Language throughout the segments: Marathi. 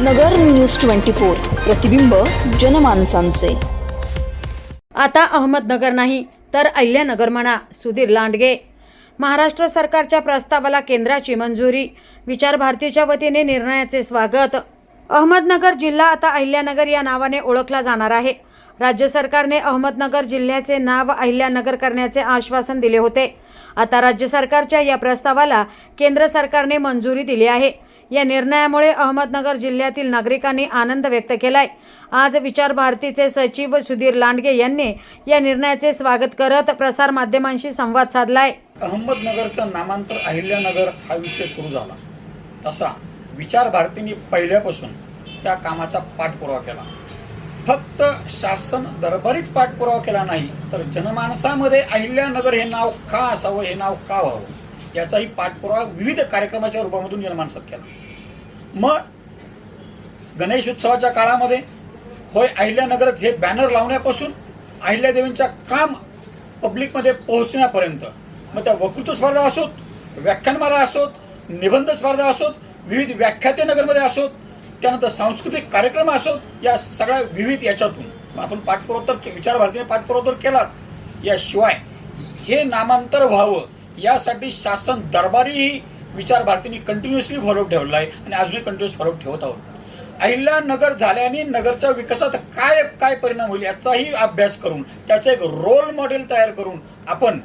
नगर न्यूज ट्वेंटी फोर प्रतिबिंब जनमानसांचे. आता अहमदनगर नाही तर अहिल्यानगर म्हणा सुधीर लांडगे. महाराष्ट्र सरकारच्या प्रस्तावाला केंद्राची मंजुरी विचार भारतीच्या वतीने निर्णयाचे स्वागत. अहमदनगर जिल्हा आता अहिल्यानगर या नावाने ओळखला जाणार आहे. राज्य सरकारने अहमदनगर जिल्ह्याचे नाव अहिल्यानगर करण्याचे आश्वासन दिले होते. आता राज्य सरकारच्या या प्रस्तावाला केंद्र सरकारने मंजुरी दिली आहे. या निर्णयामुळे अहमदनगर जिल्ह्यातील नागरिकांनी आनंद व्यक्त केलाय. आज विचार भारतीचे सचिव सुधीर लांडगे यांनी या निर्णयाचे स्वागत करत प्रसारमाध्यमांशी संवाद साधलाय. अहमदनगरचं नामांतर अहिल्यानगर हा विषय सुरू झाला. तसा विचार भारतीने पहिल्यापासून त्या कामाचा पाठपुरावा केला. फक्त शासन दरबारीच पाठपुरावा केला नाही तर जनमानसामध्ये अहिल्यानगर हे नाव का असावं हे नाव का व्हावं? याचाही पाठपुरावा विविध कार्यक्रमाच्या रूपामधून जनमानसात केला. मग गणेश उत्सवाच्या काळामध्ये होय अहिल्यानगरच हे बॅनर लावण्यापासून अहिल्यादेवींच्या काम पब्लिकमध्ये पोहोचण्यापर्यंत मग त्या वक्तृत्व स्पर्धा असोत व्याख्यानमाला असोत निबंध स्पर्धा असोत विविध व्याख्याते नगरमध्ये असोत त्यानंतर सांस्कृतिक कार्यक्रम असोत या सगळ्या विविध याच्यातून. आपण पाठपुरोत्तर विचार भारतीने पाठपुरोत्तर केलात. याशिवाय हे नामांतर व्हावं यासाठी शासन दरबारीही विचार भारतीने कंटिन्युअसली फॉलो ठेवला आहे आणि अजूनही कंटिन्युअस फॉलो ठेवत आहोत. अहिल्यानगर झाल्याने नगरच्या विकासात काय काय परिणाम होईल याचाही अभ्यास करून त्याचं एक रोल मॉडेल तयार करून आपण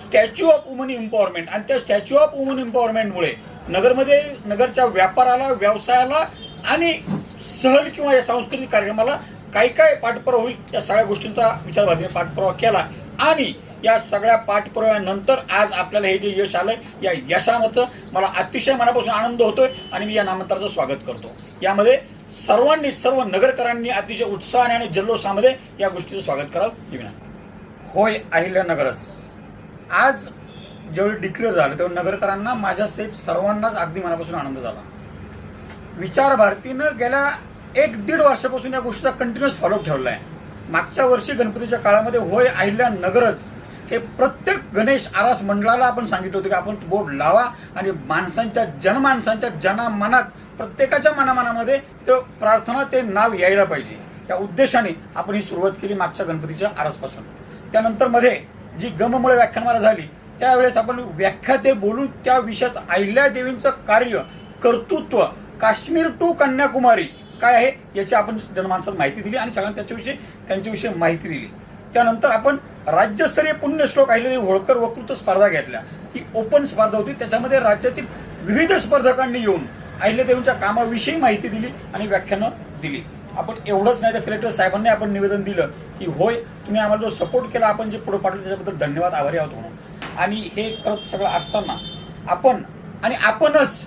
स्टॅच्यू ऑफ वुमन एम्पॉवरमेंट आणि त्या स्टॅच्यू ऑफ वुमन एम्पॉवरमेंटमुळे नगरमध्ये नगरच्या व्यापाराला व्यवसायाला आणि सहल किंवा या सांस्कृतिक कार्यक्रमाला काय काय पाठपुरावा होईल या सगळ्या गोष्टींचा विचार भारतीने पाठपुरावा केला. आणि या सगळ्या पाठपुराव्यानंतर आज आपल्याला हे जे यश आलंय या यशामध्ये मला अतिशय मनापासून आनंद होतोय आणि मी या नामांतराचं स्वागत करतो. यामध्ये सर्वांनी सर्व नगरकरांनी अतिशय उत्साहाने आणि जल्लोषामध्ये या गोष्टीचं स्वागत करावं ही विनंती. होय अहिल्यानगरच आज ज्यावेळी डिक्लेअर झालं तेव्हा नगरकरांना माझ्या सहित सर्वांनाच अगदी मनापासून आनंद झाला. विचार भारतीनं गेल्या एक दीड वर्षापासून या गोष्टीचा कंटिन्युअस फॉलो ठेवला आहे मागच्या वर्षी गणपतीच्या काळामध्ये होय अहिल्यानगरच हे प्रत्येक गणेश आरास मंडळाला आपण सांगितलं होतं की आपण बोर्ड लावा आणि माणसांच्या जनमानसांच्या जनामनात प्रत्येकाच्या मनामनामध्ये ते प्रार्थना ते नाव यायला पाहिजे. या उद्देशाने आपण ही सुरुवात केली मागच्या गणपतीच्या आरासपासून. त्यानंतरमध्ये जी गममुळे व्याख्यानमाला झाली त्यावेळेस आपण व्याख्याते बोलून त्या विषयाचं अहिल्यादेवींचं कार्य कर्तृत्व काश्मीर टू कन्याकुमारी. काय आहे? याची आपण जनमानसाला माहिती दिली आणि सगळ्यांना त्याच्याविषयी त्यांच्याविषयी माहिती दिली. त्यानंतर आपण राज्यस्तरीय पुण्यश्लोक आलेली होळकर वक्तृत्व स्पर्धा घेतल्या. ती ओपन स्पर्धा होती. त्याच्यामध्ये राज्यातील विविध स्पर्धकांनी येऊन अहिल्यादेवींच्या कामाविषयी माहिती दिली आणि व्याख्यानं दिली. आपण एवढंच नाही तर कलेक्टर साहेबांनी आपण निवेदन दिलं की होय तुम्ही आम्हाला जो सपोर्ट केला आपण जे पुढे पाठवलं त्याच्याबद्दल धन्यवाद आभारी आहोत म्हणून. आणि हे करत सगळं असताना आपण आणि आपणच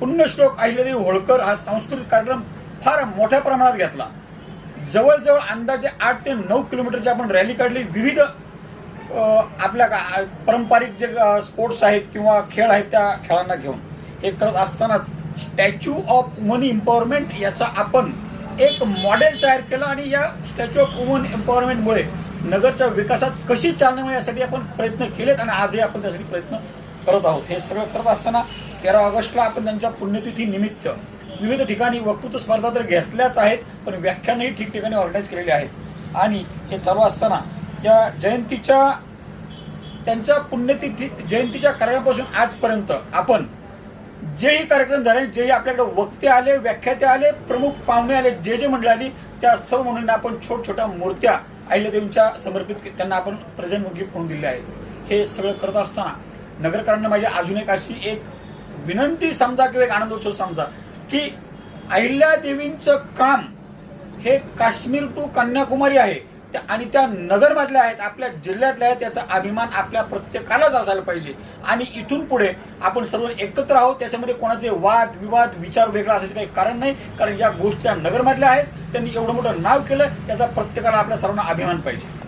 पुण्यश्लोक अहिल्यादेवी होळकर हा सांस्कृतिक कार्यक्रम फार मोठ्या प्रमाणात घेतला. जवळजवळ अंदाजे आठ ते नऊ किलोमीटरची आपण रॅली काढली. विविध आपल्या का- पारंपरिक जे स्पोर्ट्स आहेत किंवा खेळ आहेत त्या खेळांना घेऊन. हे करत असतानाच स्टॅच्यू ऑफ वुमन एम्पॉवरमेंट याचा आपण एक मॉडेल तयार केलं आणि या स्टॅच्यू ऑफ वुमन एम्पॉवरमेंटमुळे नगरच्या विकासात कशी चालना मिळेल यासाठी आपण प्रयत्न केलेत आणि आजही आपण त्यासाठी प्रयत्न करत आहोत. हे सगळं करत असताना तेरा ऑगस्टला आपण त्यांच्या पुण्यतिथी निमित्त विविध ठिकाणी वक्तृत्व स्पर्धा तर घेतल्याच आहेत पण व्याख्यानही ठिकठिकाणी ऑर्गनाईज केलेली आहेत. आणि हे चालू असताना या जयंतीच्या त्यांच्या पुण्यतिथी जयंतीच्या कार्यक्रमापासून आजपर्यंत आपण जेही कार्यक्रम झाले जेही आपल्याकडे वक्ते आले व्याख्याते आले प्रमुख पाहुणे आले जे जे मंडळ आली त्या सर्व मंडळींना आपण छोट छोट्या मूर्त्या अहिल्यादेवींच्या समर्पित के- त्यांना आपण प्रेझेंट गिफ्ट म्हणून दिले आहेत. हे सगळं करत असताना नगरकरांना माझी अजून एक अशी एक विनंती समजा किंवा एक आनंदोत्सव समजा की अहिल्यादेवींचं काम हे काश्मीर टू कन्याकुमारी आहे. त्या- आणि त्या नगरमधल्या आहेत आपल्या जिल्ह्यातल्या आहेत त्याचा अभिमान आपल्या प्रत्येकालाच असायला पाहिजे. आणि इथून पुढे आपण सर्व एकत्र आहोत त्याच्यामध्ये कोणाचे वाद विवाद विचार वेगळा असायचं काही कारण नाही. कारण या गोष्टी या नगरमधल्या आहेत त्यांनी एवढं मोठं नाव केलं याचा प्रत्येकाला आपल्या सर्वांना अभिमान पाहिजे.